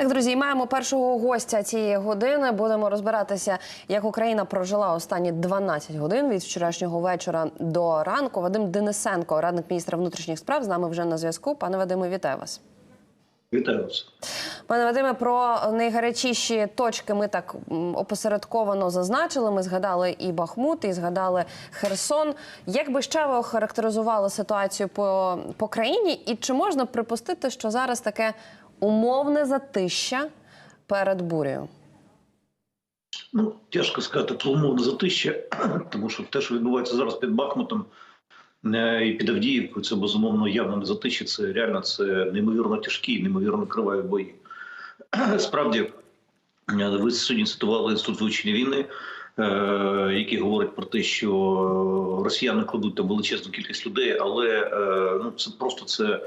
Так, друзі, маємо першого гостя цієї години. Будемо розбиратися, як Україна прожила останні 12 годин від вчорашнього вечора до ранку. Вадим Денисенко, радник міністра внутрішніх справ, з нами вже на зв'язку. Пане Вадиме, вітаю вас. Вітаю вас. Пане Вадиме, про найгарячіші точки ми так опосередковано зазначили. Ми згадали і Бахмут, і згадали Херсон. Як би ще ви охарактеризували ситуацію по, по країні? І чи можна припустити, що зараз таке умовне затища перед бурею? Ну, тяжко сказати про умовне затища, тому що те, що відбувається зараз під Бахмутом е, і під Авдіївкою, це безумовно явно не затища. Це реально це неймовірно тяжкі, неймовірно криваві бої. Справді, е, ви сьогодні цитували інститут вивчення війни, е, який говорить про те, що росіяни кладуть там величезну кількість людей, але ну це просто це.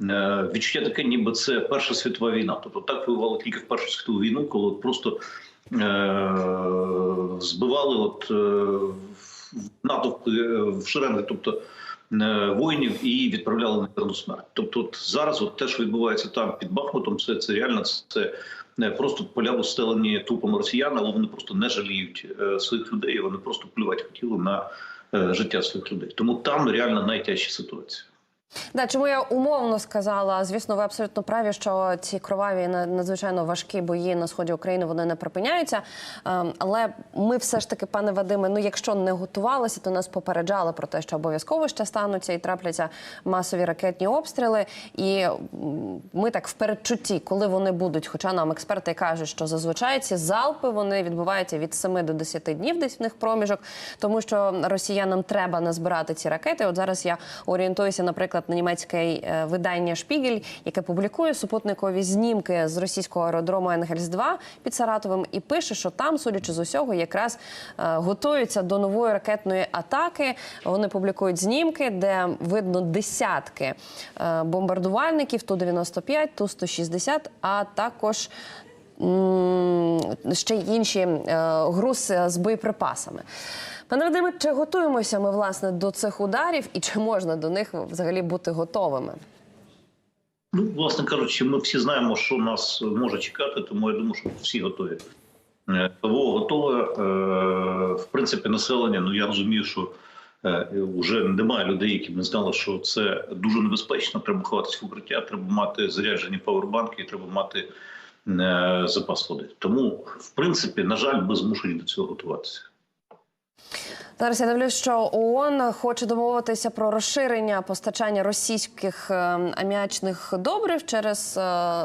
Е, Відчуття таке, ніби це Перша світова війна. Тобто так воювали тільки в Першу світову війну, коли просто е- збивали от, е- натовпи е, в шеренги, тобто е, воїнів, і відправляли на мирну смерть. Тобто, от зараз, от те, що відбувається там під Бахмутом, це, це реально це не просто поля устелені трупами росіян, але вони просто не жаліють е, своїх людей. Вони просто плювати хотіли на е, життя своїх людей. Тому там реально найтяжча ситуація. Да, чому я умовно сказала? Звісно, ви абсолютно праві, що ці кроваві на- надзвичайно важкі бої на сході України вони не припиняються. Ем, Але ми все ж таки, пане Вадиме, ну якщо не готувалися, то нас попереджали про те, що обов'язково ще стануться і трапляться масові ракетні обстріли. І ми так в передчутті, коли вони будуть. Хоча нам експерти кажуть, що зазвичай ці залпи вони відбуваються від 7 до 10 днів, десь в них проміжок, тому що росіянам треба назбирати ці ракети. От зараз я орієнтуюся, наприклад, на німецьке е, видання Шпігель, яке публікує супутникові знімки з російського аеродрому Енгельс 2 під Саратовим, і пише, що там, судячи з усього, якраз е, готуються до нової ракетної атаки. Вони публікують знімки, де видно десятки е, бомбардувальників ту 95 ту 160 а також. Ще й інші е, груз е, з боєприпасами. Пане Вадиме, чи готуємося ми власне до цих ударів, і чи можна до них взагалі бути готовими? Ну, власне кажучи, ми всі знаємо, що нас може чекати, тому я думаю, що всі готові. ПВО готове. Е, В принципі, населення, ну я розумію, що вже немає людей, які б не знали, що це дуже небезпечно. Треба ховатися в укриття, треба мати заряджені павербанки, треба мати запас води. Тому, в принципі, на жаль, ми змушені до цього готуватися. Зараз я дивлюсь, що ООН хоче домовитися про розширення постачання російських е, аміачних добрив через е,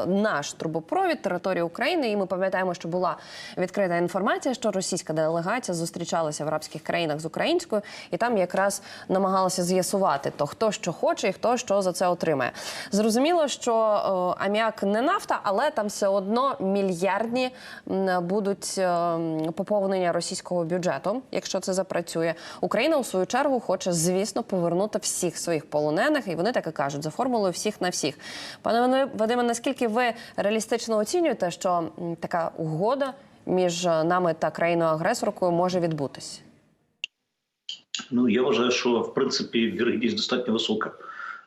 наш трубопровід території України. І ми пам'ятаємо, що була відкрита інформація, що російська делегація зустрічалася в арабських країнах з українською, і там якраз намагалася з'ясувати то, хто що хоче і хто що за це отримає. Зрозуміло, що е, аміак не нафта, але там все одно мільярдні будуть е, поповнення російського бюджету, якщо це запрацює. Україна у свою чергу хоче, звісно, повернути всіх своїх полонених, і вони так і кажуть за формулою всіх на всіх. Пане Вадиме, наскільки ви реалістично оцінюєте, що така угода між е, нами та країною-агресоркою може відбутись? Ну я вважаю, що в принципі вірогідність достатньо висока.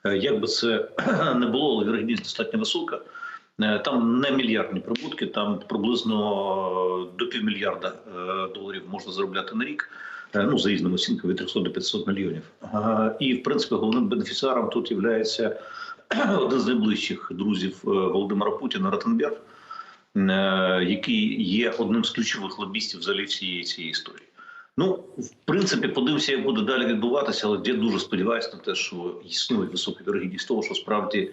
Е, Як би це не було, але вірогідність достатньо висока. Е, Там не мільярдні прибутки, там приблизно е, до півмільярда е, доларів можна заробляти на рік. Ну, за різними оцінками від 300 до 500 мільйонів. І в принципі головним бенефіціаром тут є один з найближчих друзів Володимира Путіна Ротенберг, який є одним з ключових лобістів взагалі всієї цієї історії. Ну, в принципі, подивимося, як буде далі відбуватися, але я дуже сподіваюся на те, що існує висока вірогідність того, що справді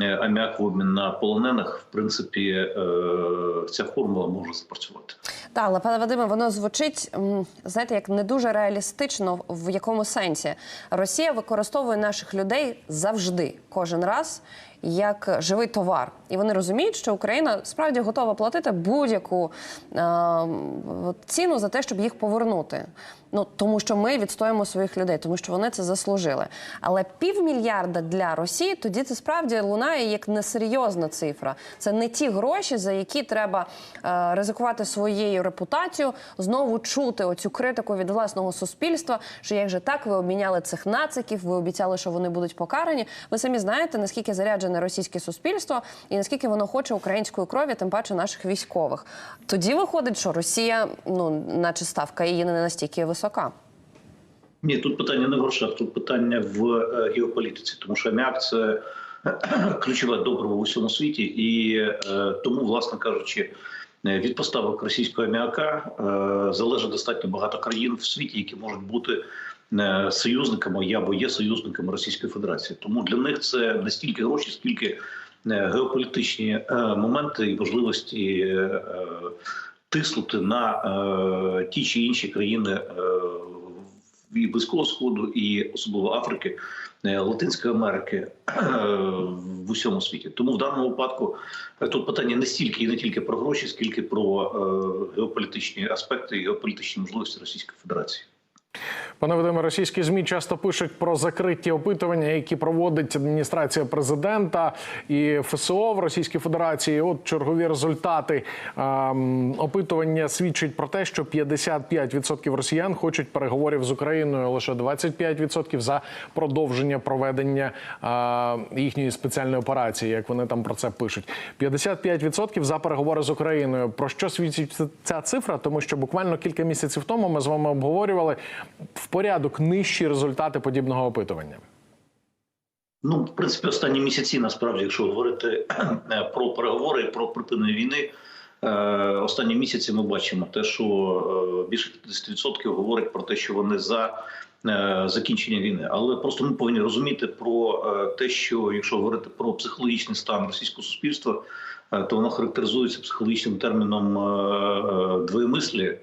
е, аміак в обмін на полонених, в принципі, е, ця формула може запрацювати. Так, але пане Вадиме, воно звучить знаєте, як не дуже реалістично. В якому сенсі Росія використовує наших людей завжди, кожен раз. Як живий товар, і вони розуміють, що Україна справді готова платити будь-яку е, ціну за те, щоб їх повернути. Ну тому що ми відстоїмо своїх людей, тому що вони це заслужили. Але півмільярда для Росії тоді це справді лунає як несерйозна цифра. Це не ті гроші, за які треба е, ризикувати своєю репутацією, знову чути оцю критику від власного суспільства, що як же так ви обміняли цих нациків, ви обіцяли, що вони будуть покарані. Ви самі знаєте, наскільки заряджене російське суспільство і наскільки воно хоче української крові, тим паче наших військових. Тоді виходить, що Росія, ну наче ставка її не настільки висока. Ні, тут питання не в грошах, тут питання в е, геополітиці, тому що аміак це ключове добриво в усьому світі, і е, тому, власне кажучи, е, від поставок російського аміака е, залежить достатньо багато країн в світі, які можуть бути е, союзниками або є союзниками Російської Федерації. Тому для них це не стільки гроші, скільки е, геополітичні е, моменти і можливості е, е, тиснути на е, ті чи інші країни. е, і Близького Сходу, і особливо Африки, е, Латинської Америки е, в усьому світі. Тому в даному випадку е, тут питання не стільки і не тільки про гроші, скільки про е, геополітичні аспекти і геополітичні можливості Російської Федерації. Пане Вадиме, російські змі часто пишуть про закриті опитування, які проводить адміністрація президента і ФСО в Російській Федерації. От чергові результати ем, опитування свідчать про те, що 55% росіян хочуть переговорів з Україною, лише 25% за продовження проведення е, їхньої спеціальної операції, як вони там про це пишуть. 55% за переговори з Україною. Про що свідчить ця цифра? Тому що буквально кілька місяців тому ми з вами обговорювали в порядок нижчі результати подібного опитування. Ну, в принципі, останні місяці, насправді, якщо говорити про переговори, про припинення війни, е, останні місяці ми бачимо те, що е, більше 50% говорять про те, що вони за е, закінчення війни. Але просто ми повинні розуміти про те, що якщо говорити про психологічний стан російського суспільства, то воно характеризується психологічним терміном двоємислі.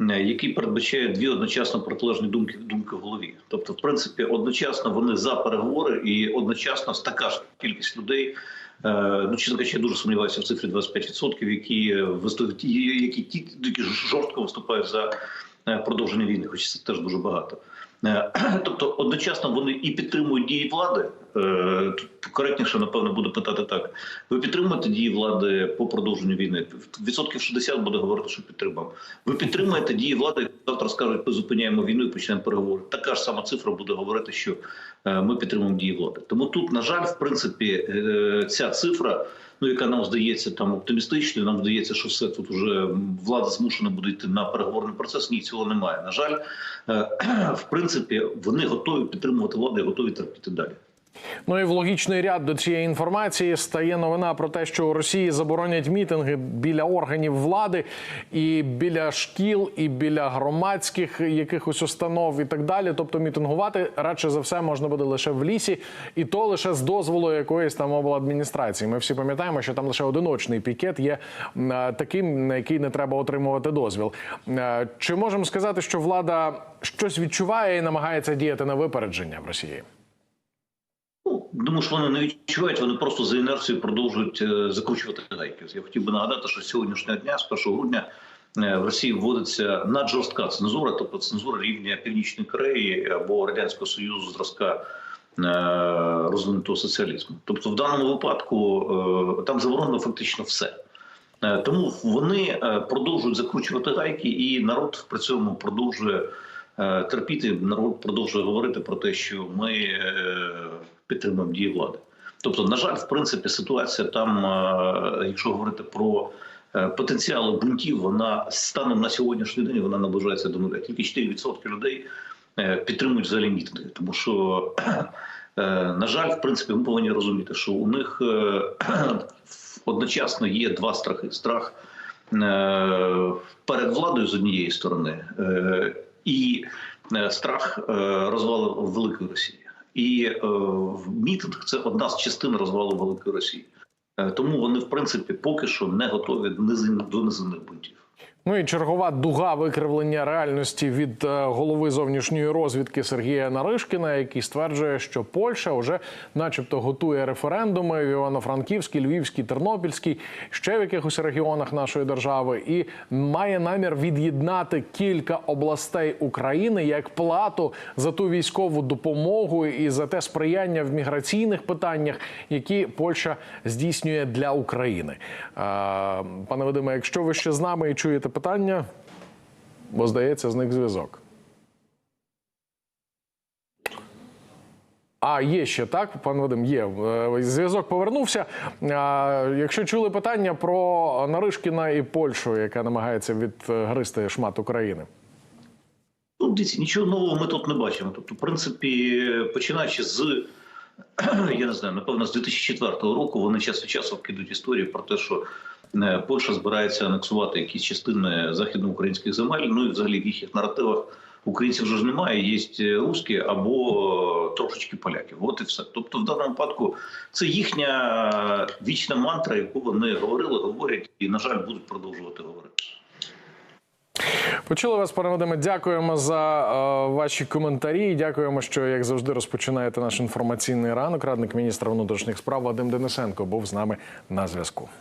Е, Який передбачає дві одночасно протилежні думки думки в голові, тобто, в принципі, одночасно вони за переговори, і одночасно така ж кількість людей. е, Ну, чесно кажучи, я дуже сумніваюся в цифрі 25%, які виступають, які ті, які жорстко виступають за е, продовження війни, хоч це теж дуже багато. Е, Тобто, одночасно вони і підтримують дії влади. е, коректніше, напевно, буде питати так: ви підтримуєте дії влади по продовженню війни? Відсотків 60 буде говорити, що підтримав. Ви підтримуєте дії влади? Завтра скажуть, ми зупиняємо війну і почнемо переговори. Така ж сама цифра буде говорити, що е, ми підтримуємо дії влади. Тому тут, на жаль, в принципі, ця цифра. Ну, яка нам здається там оптимістичною, нам здається, що все тут уже влада змушена буде йти на переговорний процес. Ні, цього немає. На жаль, в принципі, вони готові підтримувати владу і готові терпіти далі. Ну і в логічний ряд до цієї інформації стає новина про те, що у Росії заборонять мітинги біля органів влади, і біля шкіл, і біля громадських якихось установ, і так далі. Тобто мітингувати радше за все можна буде лише в лісі, і то лише з дозволу якоїсь там обладміністрації. Ми всі пам'ятаємо, що там лише одиночний пікет є е, таким, на який не треба отримувати дозвіл. Е, Чи можемо сказати, що влада щось відчуває і намагається діяти на випередження в Росії? Думаю, що вони не відчувають, вони просто за інерцією продовжують е, закручувати гайки. Я хотів би нагадати, що з сьогоднішнього дня, з 1 грудня, е, в Росії вводиться наджорстка цензура, тобто цензура рівня Північної Кореї або Радянського Союзу зразка е, розвинутого соціалізму. Тобто, в даному випадку там заборонено фактично все. Тому вони продовжують закручувати гайки, і народ при цьому продовжує терпіти. Народ продовжує говорити про те, що ми е, підтримуємо дії влади. Тобто, на жаль, в принципі, ситуація там, е, якщо говорити про е, потенціали бунтів, вона станом на сьогоднішній день вона наближається до нуля. Тільки 4% людей е, підтримують взагалі мітинги, тому що. е, На жаль, в принципі, ми повинні розуміти, що у них е, одночасно є два страхи: страх е, перед владою з однієї сторони, е, і е, страх е, розвалу Великої Росії. І е, мітинг це одна з частин розвалу Великої Росії. Тому вони, в принципі, поки що не готові до низинних бунтів. Ну і чергова дуга викривлення реальності від е, голови зовнішньої розвідки Сергія Наришкіна, який стверджує, що Польща вже, начебто, готує референдуми в Івано-Франківській, Львівській, Тернопільській, ще в якихось регіонах нашої держави, і має намір від'єднати кілька областей України як плату за ту військову допомогу і за те сприяння в міграційних питаннях, які Польща здійснює для України. Е, Пане Вадиме, якщо ви ще з нами і чуєте питання, бо здається, зник зв'язок. А, є ще так, пан Вадим, є. Е, Зв'язок повернувся. Якщо чули питання про Наришкіна і Польщу, яка намагається відгризти шмат України. Ну, дивіться, нічого нового ми тут не бачимо. Тобто, в принципі, починаючи з я не знаю, напевно, з 2004 року вони час від часу вкидуть історію про те, що Польща збирається анексувати якісь частини західноукраїнських земель. Ну і взагалі в їхніх наративах українців вже ж немає. Є русські або трошечки поляків. От і все. Тобто, в даному випадку це їхня вічна мантра, яку вони говорили, говорять, і на жаль, будуть продовжувати говорити. Почули вас, пане Вадиме. Дякуємо за е, ваші коментарі. Дякуємо, що як завжди розпочинаєте наш інформаційний ранок. Радник міністра внутрішніх справ Вадим Денисенко був з нами на зв'язку.